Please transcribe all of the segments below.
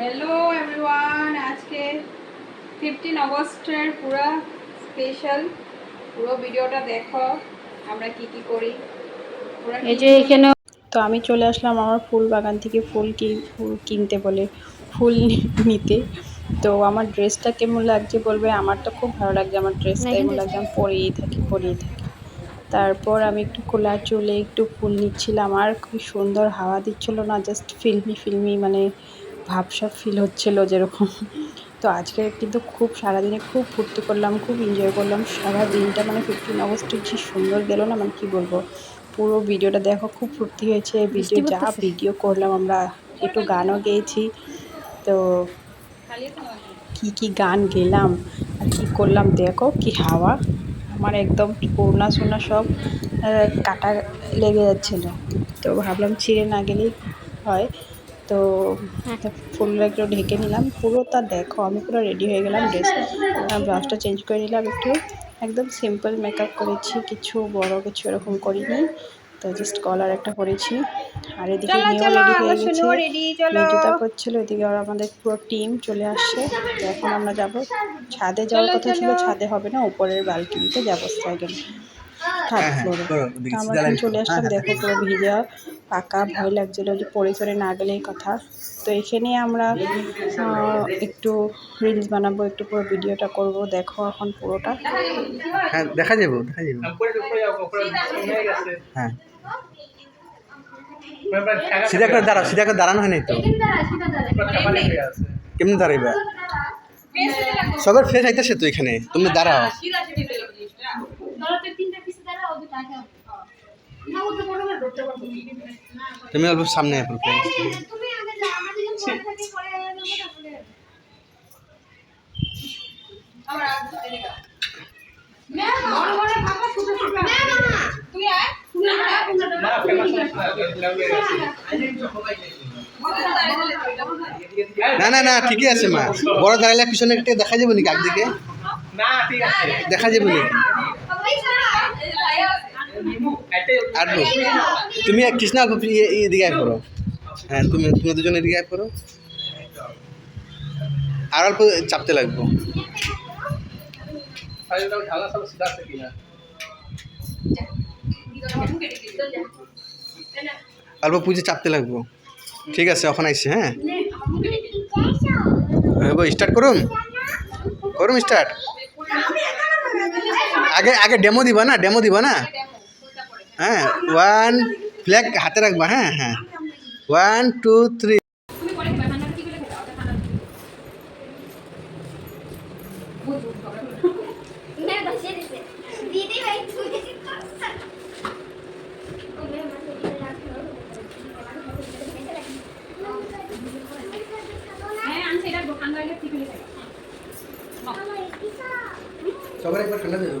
Hello everyone আজকে fifteen আগস্টের পুরো স্পেশাল পুরো ভিডিওটা দেখো আমরা কি কি করি? এই যে এখানে তো আমি চলে আসলাম আমার ফুল বাগান থেকে ফুল কি ফুল কিনতে বলে ফুল নিতে। তো আমার ড্রেসটা কেমন লাগছে বলবে? আমার তো খুব ভালো লাগছে আমার ড্রেসটা এমন লাগছে? আমি পরেই থাকি পরেই থাকি। তারপর আমি একটু খোলা চলে একটু ফুল নিচ্ছিলাম আর খুব সুন্দর হাওয়া দিচ্ছিল না জাস্ট ফিল্মি ফিল্মি মানে ভাবসাব ফিল হচ্ছিল যেরকম। তো আজকে কিন্তু খুব সারাদিনে খুব ফুর্তি করলাম খুব এনজয় করলাম। সারা দিনটা মানে ফিফটিন আগস্টে যে সুন্দর গেল না মানে কি বলব? পুরো ভিডিওটা দেখো খুব ফুর্তি হয়েছে। ভিডিও যা ভিডিও করলাম আমরা একটু গানও গেয়েছি। তো কি কি গান গেলাম আর কি করলাম দেখো কি হাওয়া। আমার একদম করোনা সোনা সব কাটা লেগে যাচ্ছিল। তো ভাবলাম ছিঁড়ে না গেলেই হয়। তো ফুলটা একটু ঢেকে নিলাম। পুরো তা দেখো আমি পুরো রেডি হয়ে গেলাম ড্রেস ব্লাউজটা চেঞ্জ করে নিলাম একটু। একদম সিম্পল মেকআপ করেছি কিছু বড় কিছু এরকম করিনি। তো জাস্ট কলার একটা করেছি আর এদিকে মেয়েও রেডি হয়ে গেছে। মেয়ে জুতা করছিল এদিকে আর আমাদের পুরো টিম চলে আসছে। তো এখন আমরা যাব। ছাদে যাওয়ার কথা ছিল ছাদে হবে না উপরের বালকনিতে যাব। সেকেন্ড থার্ড ফ্লোরে আমরা এখন চলে আসলাম দেখো পুরো ভিজা পাকা ভয় লাগছিল যে পড়ে চড়ে না গেলেই কথা। তো এখানে আমরা একটু রিলস বানাবো একটু পুরো ভিডিওটা করব দেখো এখন পুরোটা। হ্যাঁ দেখা যাব দেখা যাব। হ্যাঁ। সিধা করে দাঁড়াও সিধা করে দাঁড়ানো হয় নাই তো। কেমনি দাঁড়াইবা? সবার ফ্রেশ আইতেছে তো এখানে তুমি দাঁড়াও। তুমি অল্প সামনে না। না না ঠিকই আছে মা। বড় দাঁড়ালে পিছনে একটা দেখা যাবে নাকি একদিকে? দেখা যাবে নাকি? আর তুমি কৃষ্ণা এদিকে আয় করো হ্যাঁ তুমি তুমি দুজন এদিকে আয় করো আর অল্প চাপতে লাগবো। অল্প পুজো চাপতে লাগবো। ঠিক আছে, এখন আইসি হ্যাঁ? স্টার্ট করুন। করুন স্টার্ট আগে আগে ডেমো দিবা না? ডেমো দিবা না? হ্যাঁ ওয়ান ফ্ল্যাগ হাতে রাখবা হ্যাঁ হ্যাঁ ওয়ান টু থ্রি সবার একবার ঠান্ডা দিয়ে দেবো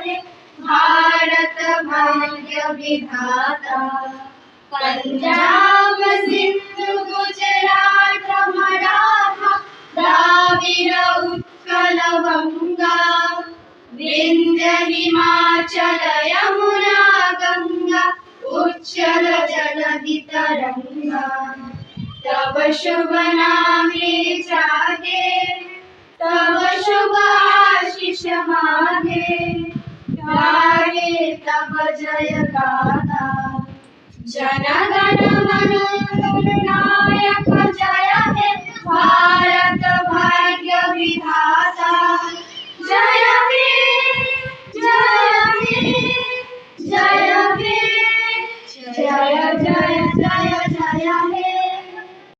भारत भाग्य विधाता पंजाब सिंधु गुजरात, मराठा, द्राविड, उत्कल गंगा विंध्य हिमाचल, यमुना, गंगा उच्चल जलधि तरंगा तब शुभ नामे जागे तब शुभ आशीष मागे। गाये तब जय